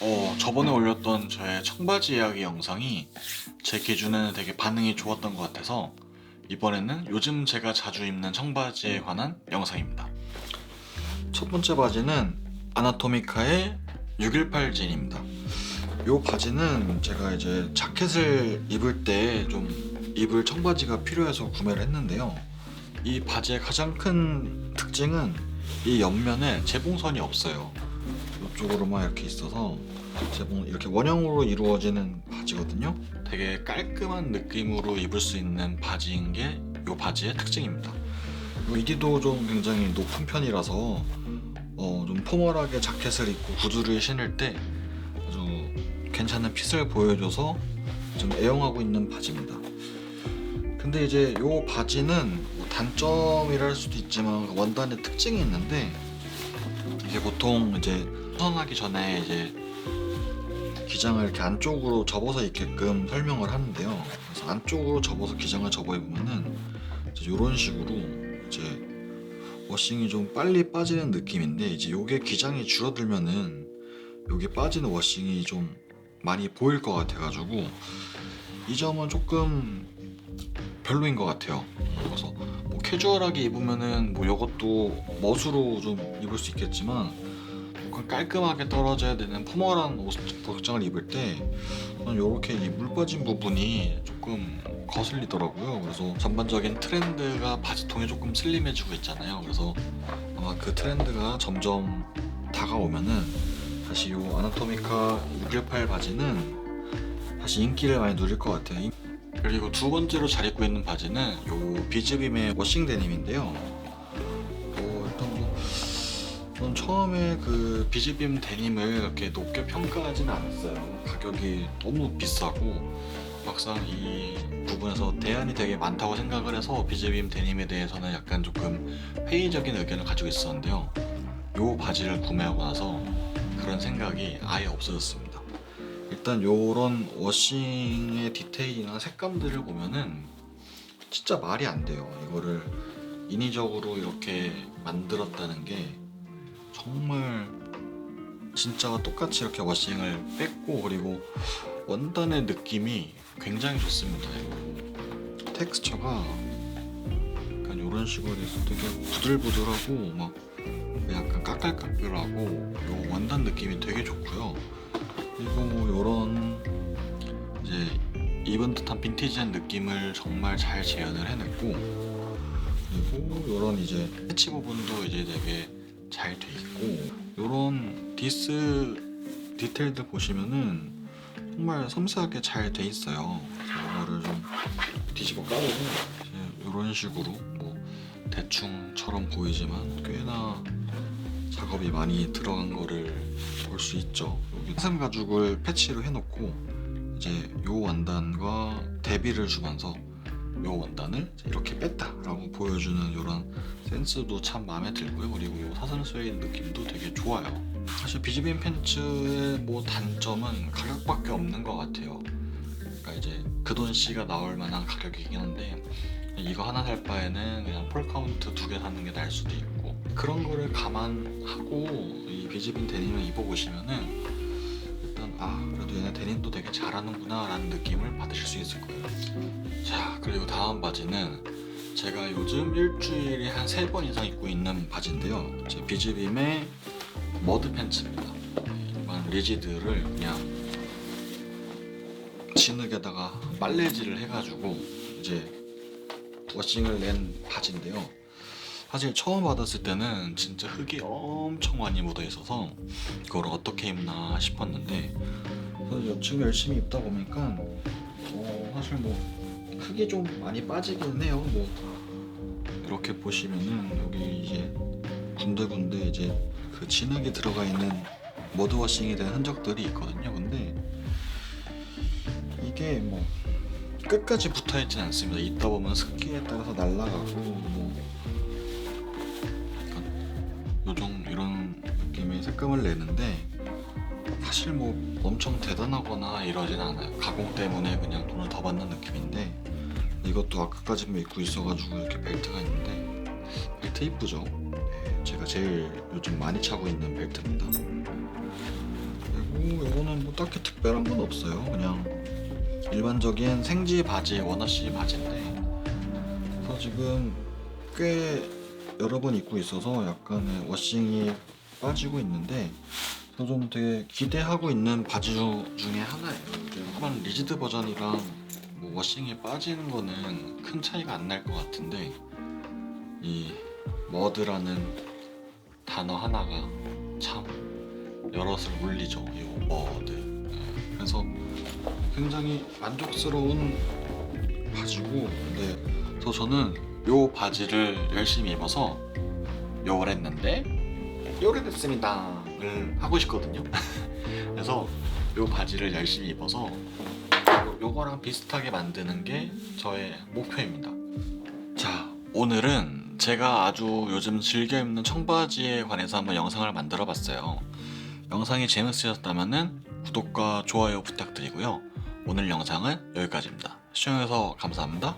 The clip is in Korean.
어, 저번에 올렸던 저의 청바지 이야기 영상이 제 기준에는 되게 반응이 좋았던 것 같아서 이번에는 요즘 제가 자주 입는 청바지에 관한 영상입니다. 첫 번째 바지는 아나토미카의 618 진입니다. 이 바지는 제가 이제 자켓을 입을 때 좀 입을 청바지가 필요해서 구매를 했는데요. 이 바지의 가장 큰 특징은 이 옆면에 재봉선이 없어요. 이쪽으로만 이렇게 있어서 재봉 이렇게 원형으로 이루어지는 바지거든요. 되게 깔끔한 느낌으로 입을 수 있는 바지인 게 이 바지의 특징입니다. 요 이디도 좀 굉장히 높은 편이라서 어, 좀 포멀하게 자켓을 입고 구두를 신을 때 아주 괜찮은 핏을 보여줘서 좀 애용하고 있는 바지입니다. 근데 이제 요 바지는 뭐 단점이라 할 수도 있지만 원단의 특징이 있는데 이게 보통 이제 선하기 전에 이제 기장을 이렇게 안쪽으로 접어서 입게끔 설명을 하는데요. 그래서 안쪽으로 접어서 기장을 접어 입으면은 이런 식으로 이제 워싱이 좀 빨리 빠지는 느낌인데 이제 요게 기장이 줄어들면은 요게 빠지는 워싱이 좀 많이 보일 것 같아가지고 이 점은 조금 별로인 것 같아요. 그래서 뭐 캐주얼하게 입으면은 뭐 요것도 멋으로 좀 입을 수 있겠지만 깔끔하게 떨어져야 되는 포멀한 옷 복장을 입을 때 저는 요렇게 이 물 빠진 부분이 조금 거슬리더라고요. 그래서 전반적인 트렌드가 바지통이 조금 슬림해지고 있잖아요. 그래서 아마 그 트렌드가 점점 다가오면은 다시 요 아나토미카 618 바지는 다시 인기를 많이 누릴 것 같아요. 인- 그리고 두 번째로 잘 입고 있는 바지는 요 비즈빔의 워싱 데님인데요. 저는 처음에 그 비즈빔 데님을 이렇게 높게 평가하지는 않았어요. 가격이 너무 비싸고 막상 이 부분에서 대안이 되게 많다고 생각을 해서 비즈빔 데님에 대해서는 약간 조금 회의적인 의견을 가지고 있었는데요. 요 바지를 구매하고 나서 그런 생각이 아예 없어졌습니다. 일단 요런 워싱의 디테일이나 색감들을 보면은 진짜 말이 안 돼요. 이거를 인위적으로 이렇게 만들었다는 게 정말 진짜와 똑같이 이렇게 워싱을 뺐고 그리고 원단의 느낌이 굉장히 좋습니다. 텍스처가 약간 이런 식으로 해서 되게 부들부들하고 막 약간 까끌까끌하고 요 원단 느낌이 되게 좋고요. 그리고 뭐 요런 이제 입은 듯한 빈티지한 느낌을 정말 잘 재현을 해냈고 그리고 요런 이제 패치 부분도 이제 되게 잘 돼 있고 요런 디스 디테일들 보시면은 정말 섬세하게 잘 돼 있어요. 이거를 좀 뒤집어 까보고 이제 요런 식으로 뭐 대충처럼 보이지만 꽤나 작업이 많이 들어간 거를 볼 수 있죠. 여기 사슴 가죽을 패치로 해놓고 이제 요 원단과 대비를 주면서 요 원단을 이렇게 뺐다라고 보여주는 이런 센스도 참 마음에 들고요. 그리고 요 스웨이드 느낌도 되게 좋아요. 사실 비즈빔 팬츠의 뭐 단점은 가격밖에 없는 것 같아요. 그러니까 이제 그돈 씨가 나올 만한 가격이긴 한데 이거 하나 살 바에는 그냥 폴 카운트 두 개 사는 게 나을 수도 있고 그런 거를 감안하고 이 비즈빔 데님을 입어보시면은 아 그래도 얘네 데님도 되게 잘하는구나 라는 느낌을 받으실 수 있을 거예요. 자 그리고 다음 바지는 제가 요즘 일주일에 한 세 번 이상 입고 있는 바지인데요. 제 비즈빔의 머드 팬츠입니다. 일반 리지드를 그냥 진흙에다가 빨래질을 해가지고 이제 워싱을 낸 바지인데요. 사실 처음 받았을 때는 진짜 흙이 엄청 많이 묻어 있어서 그걸 어떻게 입나 싶었는데 그래서 지금 열심히 입다 보니까 어, 사실 뭐 흙이 좀 많이 빠지긴 해요. 뭐 이렇게 보시면은 여기 이제 군데군데 이제 그 진흙이 들어가 있는 머드 워싱이 된 흔적들이 있거든요. 근데 이게 뭐 끝까지 붙어 있진 않습니다. 있다 보면 습기에 따라서 날아가고 뭐 색감을 내는데 사실 뭐 엄청 대단하거나 이러진 않아요. 가공 때문에 그냥 돈을 더 받는 느낌인데 이것도 아까까지 입고 있어가지고 이렇게 벨트가 있는데 벨트 이쁘죠? 네, 제가 제일 요즘 많이 차고 있는 벨트입니다. 딱히 특별한 건 없어요. 그냥 일반적인 생지 바지 원어시 바지인데 그래서 지금 꽤 여러 번 입고 있어서 약간의 워싱이 빠지고 있는데 그래서 좀 되게 기대하고 있는 바지 중- 중에 하나예요. 일반 리지드 버전이랑 뭐 워싱이 빠지는 거는 큰 차이가 안 날 것 같은데 이 머드라는 단어 하나가 참 여럿을 울리죠. 이 머드. 네, 그래서 굉장히 만족스러운 바지고, 근데 그래서 저는 요 바지를 열심히 입어서 요걸 했는데 요래 됐습니다를 하고 싶거든요. 그래서 요 바지를 열심히 입어서 요- 요거랑 비슷하게 만드는 게 저의 목표입니다. 자, 오늘은 제가 아주 요즘 즐겨 입는 청바지에 관해서 한번 영상을 만들어 봤어요. 영상이 재밌으셨다면 구독과 좋아요 부탁드리고요. 오늘 영상은 여기까지입니다. 시청해주셔서 감사합니다.